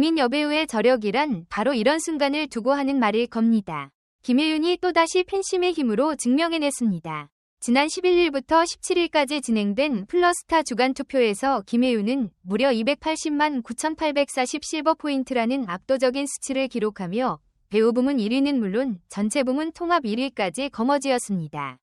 국민 여배우의 저력이란 바로 이런 순간을 두고 하는 말일 겁니다. 김혜윤이 또다시 팬심의 힘으로 증명해냈습니다. 지난 11일부터 17일까지 진행된 플러스타 주간 투표에서 김혜윤은 무려 280만 9,840 실버 포인트라는 압도적인 수치를 기록하며 배우 부문 1위는 물론 전체 부문 통합 1위까지 거머쥐었습니다.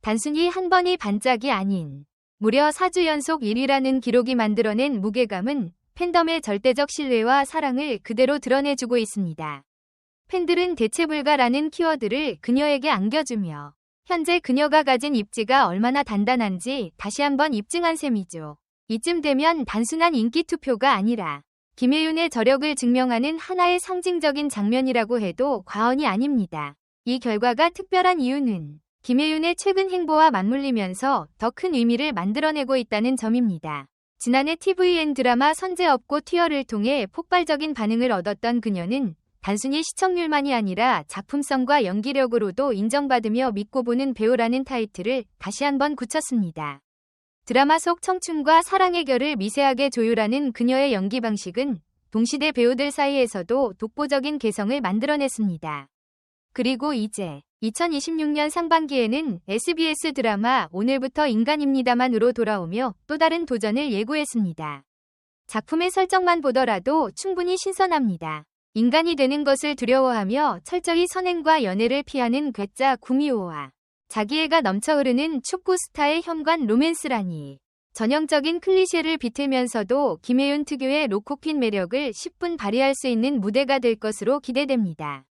단순히 한 번이 반짝이 아닌 무려 4주 연속 1위라는 기록이 만들어낸 무게감은 팬덤의 절대적 신뢰와 사랑을 그대로 드러내주고 있습니다. 팬들은 대체 불가라는 키워드를 그녀에게 안겨주며 현재 그녀가 가진 입지가 얼마나 단단한지 다시 한번 입증한 셈이죠. 이쯤 되면 단순한 인기 투표가 아니라 김혜윤의 저력을 증명하는 하나의 상징적인 장면이라고 해도 과언이 아닙니다. 이 결과가 특별한 이유는 김혜윤의 최근 행보와 맞물리면서 더 큰 의미를 만들어내고 있다는 점입니다. 지난해 TVN 드라마 선제 업고 튀어를 통해 폭발적인 반응을 얻었던 그녀는 단순히 시청률만이 아니라 작품성과 연기력으로도 인정받으며 믿고 보는 배우라는 타이틀을 다시 한번 굳혔습니다. 드라마 속 청춘과 사랑의 결을 미세하게 조율하는 그녀의 연기 방식은 동시대 배우들 사이에서도 독보적인 개성을 만들어냈습니다. 그리고 이제 2026년 상반기에는 SBS 드라마 오늘부터 인간입니다만으로 돌아오며 또 다른 도전을 예고했습니다. 작품의 설정만 보더라도 충분히 신선합니다. 인간이 되는 것을 두려워하며 철저히 선행과 연애를 피하는 괴짜 구미호와 자기애가 넘쳐 흐르는 축구 스타의 현관 로맨스라니. 전형적인 클리셰를 비틀면서도 김혜윤 특유의 로코핀 매력을 10분 발휘할 수 있는 무대가 될 것으로 기대됩니다.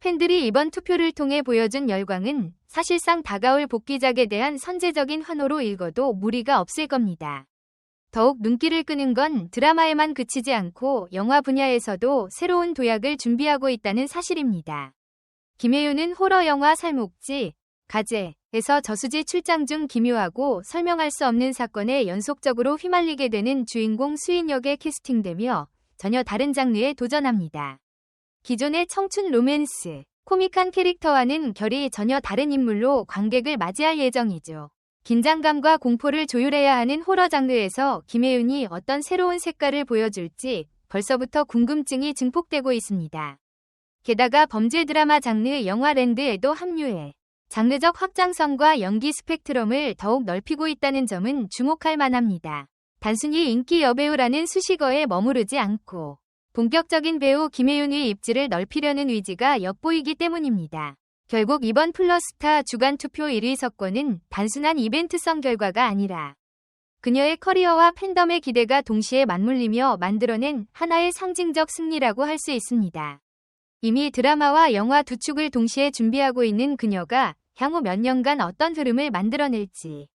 팬들이 이번 투표를 통해 보여준 열광은 사실상 다가올 복귀작에 대한 선제적인 환호로 읽어도 무리가 없을 겁니다. 더욱 눈길을 끄는 건 드라마에만 그치지 않고 영화 분야에서도 새로운 도약을 준비하고 있다는 사실입니다. 김혜윤은 호러 영화 살목지, 가제에서 저수지 출장 중 기묘하고 설명할 수 없는 사건에 연속적으로 휘말리게 되는 주인공 수인 역에 캐스팅되며 전혀 다른 장르에 도전합니다. 기존의 청춘 로맨스, 코믹한 캐릭터와는 결이 전혀 다른 인물로 관객을 맞이할 예정이죠. 긴장감과 공포를 조율해야 하는 호러 장르에서 김혜윤이 어떤 새로운 색깔을 보여줄지 벌써부터 궁금증이 증폭되고 있습니다. 게다가 범죄 드라마 장르 영화 랜드에도 합류해 장르적 확장성과 연기 스펙트럼을 더욱 넓히고 있다는 점은 주목할 만합니다. 단순히 인기 여배우라는 수식어에 머무르지 않고 본격적인 배우 김혜윤의 입지를 넓히려는 의지가 엿보이기 때문입니다. 결국 이번 플러스타 주간 투표 1위 석권은 단순한 이벤트성 결과가 아니라 그녀의 커리어와 팬덤의 기대가 동시에 맞물리며 만들어낸 하나의 상징적 승리라고 할 수 있습니다. 이미 드라마와 영화 두 축을 동시에 준비하고 있는 그녀가 향후 몇 년간 어떤 흐름을 만들어낼지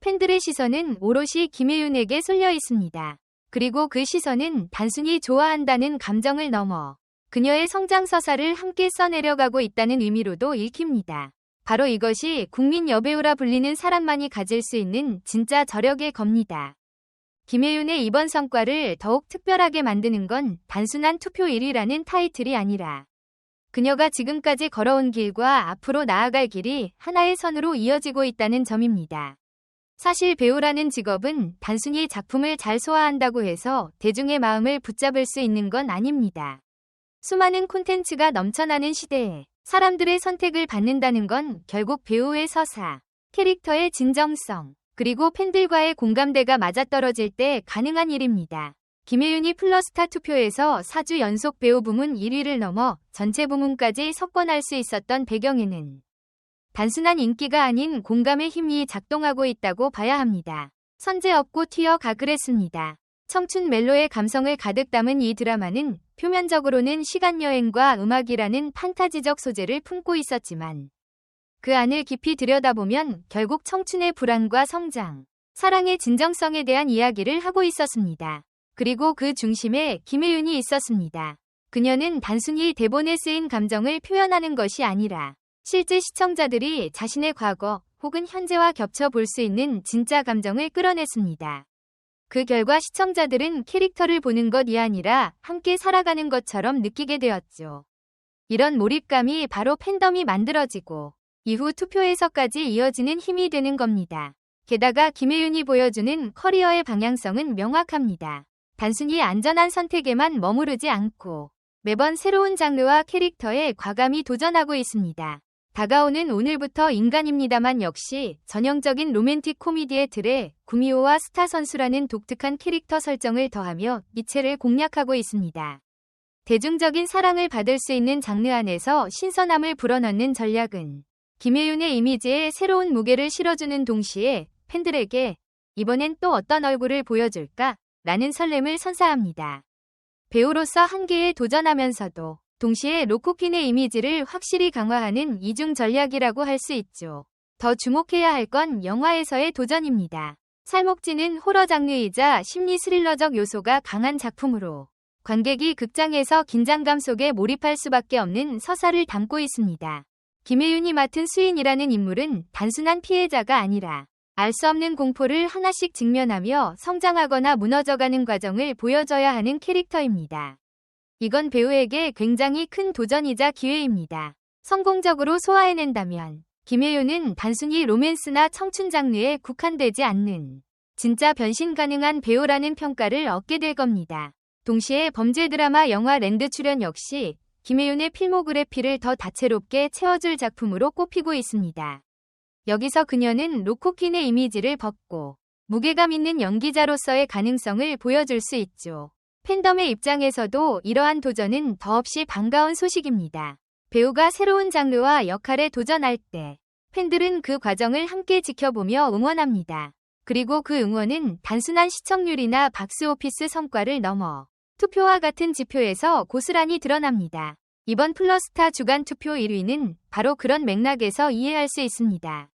팬들의 시선은 오롯이 김혜윤에게 쏠려 있습니다. 그리고 그 시선은 단순히 좋아한다는 감정을 넘어 그녀의 성장 서사를 함께 써내려가고 있다는 의미로도 읽힙니다. 바로 이것이 국민 여배우라 불리는 사람만이 가질 수 있는 진짜 저력의 겁니다. 김혜윤의 이번 성과를 더욱 특별하게 만드는 건 단순한 투표 1위라는 타이틀이 아니라 그녀가 지금까지 걸어온 길과 앞으로 나아갈 길이 하나의 선으로 이어지고 있다는 점입니다. 사실 배우라는 직업은 단순히 작품을 잘 소화한다고 해서 대중의 마음을 붙잡을 수 있는 건 아닙니다. 수많은 콘텐츠가 넘쳐나는 시대에 사람들의 선택을 받는다는 건 결국 배우의 서사, 캐릭터의 진정성, 그리고 팬들과의 공감대가 맞아떨어질 때 가능한 일입니다. 김혜윤이 플러스타 투표에서 4주 연속 배우 부문 1위를 넘어 전체 부문까지 석권할 수 있었던 배경에는 단순한 인기가 아닌 공감의 힘이 작동하고 있다고 봐야 합니다. 선제 없고 튀어가 그랬습니다. 청춘 멜로의 감성을 가득 담은 이 드라마는 표면적으로는 시간여행과 음악이라는 판타지적 소재를 품고 있었지만 그 안을 깊이 들여다보면 결국 청춘의 불안과 성장, 사랑의 진정성에 대한 이야기를 하고 있었습니다. 그리고 그 중심에 김혜윤이 있었습니다. 그녀는 단순히 대본에 쓰인 감정을 표현하는 것이 아니라 실제 시청자들이 자신의 과거 혹은 현재와 겹쳐 볼 수 있는 진짜 감정을 끌어냈습니다. 그 결과 시청자들은 캐릭터를 보는 것이 아니라 함께 살아가는 것처럼 느끼게 되었죠. 이런 몰입감이 바로 팬덤이 만들어지고 이후 투표에서까지 이어지는 힘이 되는 겁니다. 게다가 김혜윤이 보여주는 커리어의 방향성은 명확합니다. 단순히 안전한 선택에만 머무르지 않고 매번 새로운 장르와 캐릭터에 과감히 도전하고 있습니다. 다가오는 오늘부터 인간입니다만 역시 전형적인 로맨틱 코미디의 틀에 구미호와 스타 선수라는 독특한 캐릭터 설정을 더하며 미체를 공략하고 있습니다. 대중적인 사랑을 받을 수 있는 장르 안에서 신선함을 불어넣는 전략은 김혜윤의 이미지에 새로운 무게를 실어주는 동시에 팬들에게 이번엔 또 어떤 얼굴을 보여줄까? 라는 설렘을 선사합니다. 배우로서 한계에 도전하면서도 동시에 로코킨의 이미지를 확실히 강화하는 이중 전략이라고 할 수 있죠. 더 주목해야 할 건 영화에서의 도전입니다. 살목지는 호러 장르이자 심리 스릴러적 요소가 강한 작품으로 관객이 극장에서 긴장감 속에 몰입할 수밖에 없는 서사를 담고 있습니다. 김혜윤이 맡은 수인이라는 인물은 단순한 피해자가 아니라 알 수 없는 공포를 하나씩 직면하며 성장하거나 무너져가는 과정을 보여줘야 하는 캐릭터입니다. 이건 배우에게 굉장히 큰 도전이자 기회입니다. 성공적으로 소화해낸다면 김혜윤은 단순히 로맨스나 청춘 장르에 국한되지 않는 진짜 변신 가능한 배우라는 평가를 얻게 될 겁니다. 동시에 범죄 드라마 영화 랜드 출연 역시 김혜윤의 필모그래피를 더 다채롭게 채워줄 작품으로 꼽히고 있습니다. 여기서 그녀는 로코킨의 이미지를 벗고 무게감 있는 연기자로서의 가능성을 보여줄 수 있죠. 팬덤의 입장에서도 이러한 도전은 더없이 반가운 소식입니다. 배우가 새로운 장르와 역할에 도전할 때 팬들은 그 과정을 함께 지켜보며 응원합니다. 그리고 그 응원은 단순한 시청률이나 박스 오피스 성과를 넘어 투표와 같은 지표에서 고스란히 드러납니다. 이번 플러스타 주간 투표 1위는 바로 그런 맥락에서 이해할 수 있습니다.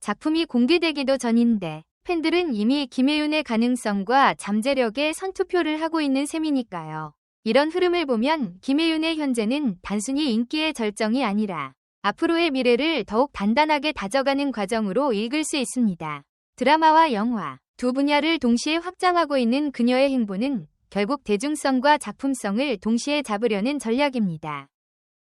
작품이 공개되기도 전인데 팬들은 이미 김혜윤의 가능성과 잠재력에 선투표를 하고 있는 셈이니까요. 이런 흐름을 보면 김혜윤의 현재는 단순히 인기의 절정이 아니라 앞으로의 미래를 더욱 단단하게 다져가는 과정으로 읽을 수 있습니다. 드라마와 영화 두 분야를 동시에 확장하고 있는 그녀의 행보는 결국 대중성과 작품성을 동시에 잡으려는 전략입니다.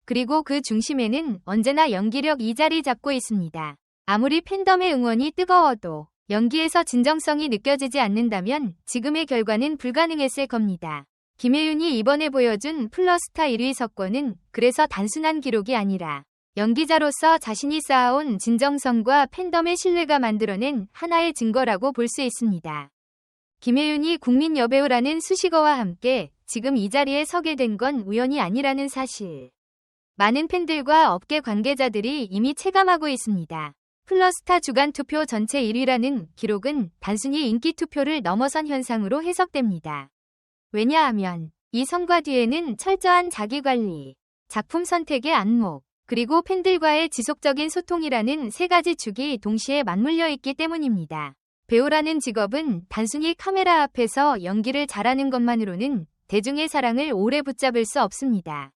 그리고 그 중심에는 언제나 연기력 이 자리 잡고 있습니다. 아무리 팬덤의 응원이 뜨거워도 연기에서 진정성이 느껴지지 않는다면 지금의 결과는 불가능했을 겁니다. 김혜윤이 이번에 보여준 플러스타 1위 석권은 그래서 단순한 기록이 아니라 연기자로서 자신이 쌓아온 진정성과 팬덤의 신뢰가 만들어낸 하나의 증거라고 볼 수 있습니다. 김혜윤이 국민 여배우라는 수식어와 함께 지금 이 자리에 서게 된 건 우연이 아니라는 사실. 많은 팬들과 업계 관계자들이 이미 체감하고 있습니다. 플러스타 주간 투표 전체 1위라는 기록은 단순히 인기 투표를 넘어선 현상으로 해석됩니다. 왜냐하면 이 성과 뒤에는 철저한 자기관리, 작품 선택의 안목, 그리고 팬들과의 지속적인 소통이라는 세 가지 축이 동시에 맞물려 있기 때문입니다. 배우라는 직업은 단순히 카메라 앞에서 연기를 잘하는 것만으로는 대중의 사랑을 오래 붙잡을 수 없습니다.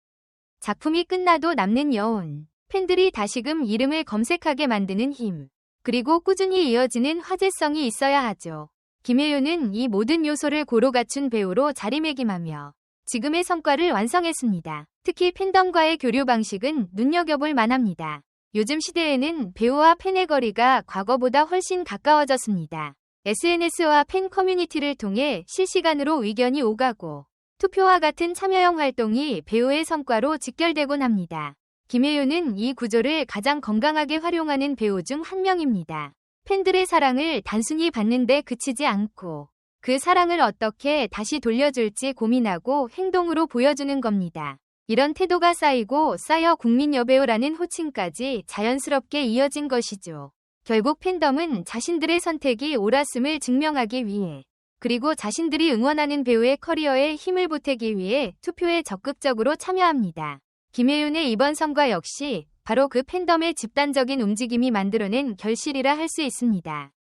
작품이 끝나도 남는 여운, 팬들이 다시금 이름을 검색하게 만드는 힘, 그리고 꾸준히 이어지는 화제성이 있어야 하죠. 김혜윤은 이 모든 요소를 고루 갖춘 배우로 자리매김하며 지금의 성과를 완성했습니다. 특히 팬덤과의 교류 방식은 눈여겨볼 만합니다. 요즘 시대에는 배우와 팬의 거리가 과거보다 훨씬 가까워졌습니다. SNS와 팬 커뮤니티를 통해 실시간으로 의견이 오가고 투표와 같은 참여형 활동이 배우의 성과로 직결되곤 합니다. 김혜윤은 이 구조를 가장 건강하게 활용하는 배우 중 한 명입니다. 팬들의 사랑을 단순히 받는데 그치지 않고 그 사랑을 어떻게 다시 돌려줄지 고민하고 행동으로 보여주는 겁니다. 이런 태도가 쌓이고 쌓여 국민 여배우라는 호칭까지 자연스럽게 이어진 것이죠. 결국 팬덤은 자신들의 선택이 옳았음을 증명하기 위해 그리고 자신들이 응원하는 배우의 커리어에 힘을 보태기 위해 투표에 적극적으로 참여합니다. 김혜윤의 이번 선과 역시 바로 그 팬덤의 집단적인 움직임이 만들어낸 결실이라 할 수 있습니다.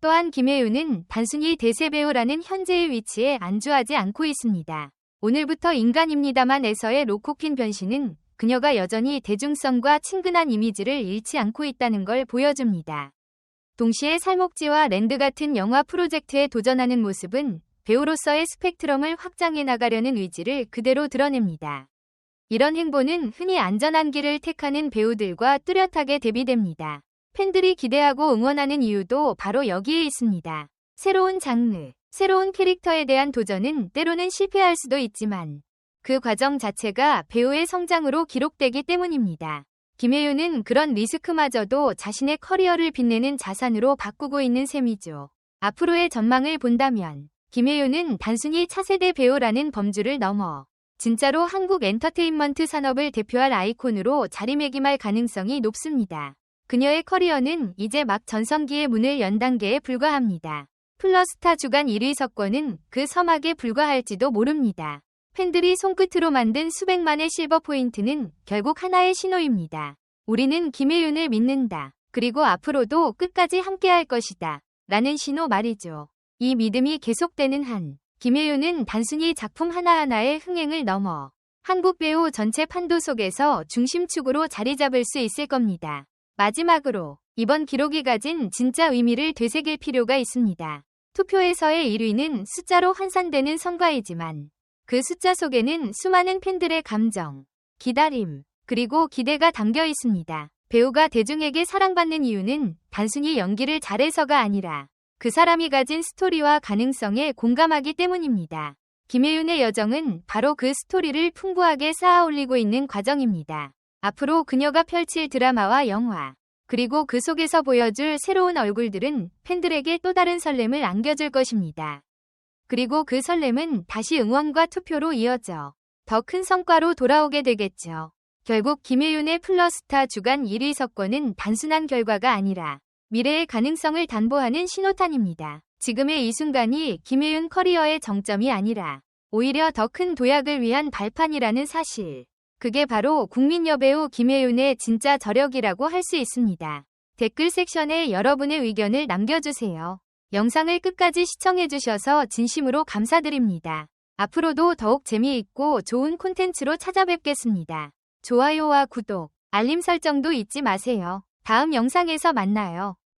또한 김혜윤은 단순히 대세 배우라는 현재의 위치에 안주하지 않고 있습니다. 오늘부터 인간입니다만에서의 로코킨 변신은 그녀가 여전히 대중성과 친근한 이미지를 잃지 않고 있다는 걸 보여줍니다. 동시에 살목지와 랜드 같은 영화 프로젝트에 도전하는 모습은 배우로서의 스펙트럼을 확장해 나가려는 의지를 그대로 드러냅니다. 이런 행보는 흔히 안전한 길을 택하는 배우들과 뚜렷하게 대비됩니다. 팬들이 기대하고 응원하는 이유도 바로 여기에 있습니다. 새로운 장르, 새로운 캐릭터에 대한 도전은 때로는 실패할 수도 있지만 그 과정 자체가 배우의 성장으로 기록되기 때문입니다. 김혜윤은 그런 리스크마저도 자신의 커리어를 빛내는 자산으로 바꾸고 있는 셈이죠. 앞으로의 전망을 본다면 김혜윤은 단순히 차세대 배우라는 범주를 넘어 진짜로 한국 엔터테인먼트 산업을 대표할 아이콘으로 자리매김할 가능성이 높습니다. 그녀의 커리어는 이제 막 전성기의 문을 연 단계에 불과합니다. 플러스타 주간 1위 석권은 그 서막에 불과할지도 모릅니다. 팬들이 손끝으로 만든 수백만의 실버 포인트는 결국 하나의 신호입니다. 우리는 김혜윤을 믿는다. 그리고 앞으로도 끝까지 함께할 것이다. 라는 신호 말이죠. 이 믿음이 계속되는 한 김혜윤은 단순히 작품 하나하나의 흥행을 넘어 한국 배우 전체 판도 속에서 중심축으로 자리 잡을 수 있을 겁니다. 마지막으로 이번 기록이 가진 진짜 의미를 되새길 필요가 있습니다. 투표에서의 1위는 숫자로 환산되는 성과이지만 그 숫자 속에는 수많은 팬들의 감정, 기다림, 그리고 기대가 담겨 있습니다. 배우가 대중에게 사랑받는 이유는 단순히 연기를 잘해서가 아니라 그 사람이 가진 스토리와 가능성에 공감하기 때문입니다. 김혜윤의 여정은 바로 그 스토리를 풍부하게 쌓아 올리고 있는 과정입니다. 앞으로 그녀가 펼칠 드라마와 영화, 그리고 그 속에서 보여줄 새로운 얼굴들은 팬들에게 또 다른 설렘을 안겨줄 것입니다. 그리고 그 설렘은 다시 응원과 투표로 이어져 더 큰 성과로 돌아오게 되겠죠. 결국 김혜윤의 플러스타 주간 1위 석권은 단순한 결과가 아니라 미래의 가능성을 담보하는 신호탄입니다. 지금의 이 순간이 김혜윤 커리어의 정점이 아니라 오히려 더 큰 도약을 위한 발판이라는 사실. 그게 바로 국민 여배우 김혜윤의 진짜 저력이라고 할 수 있습니다. 댓글 섹션에 여러분의 의견을 남겨주세요. 영상을 끝까지 시청해주셔서 진심으로 감사드립니다. 앞으로도 더욱 재미있고 좋은 콘텐츠로 찾아뵙겠습니다. 좋아요와 구독, 알림 설정도 잊지 마세요. 다음 영상에서 만나요.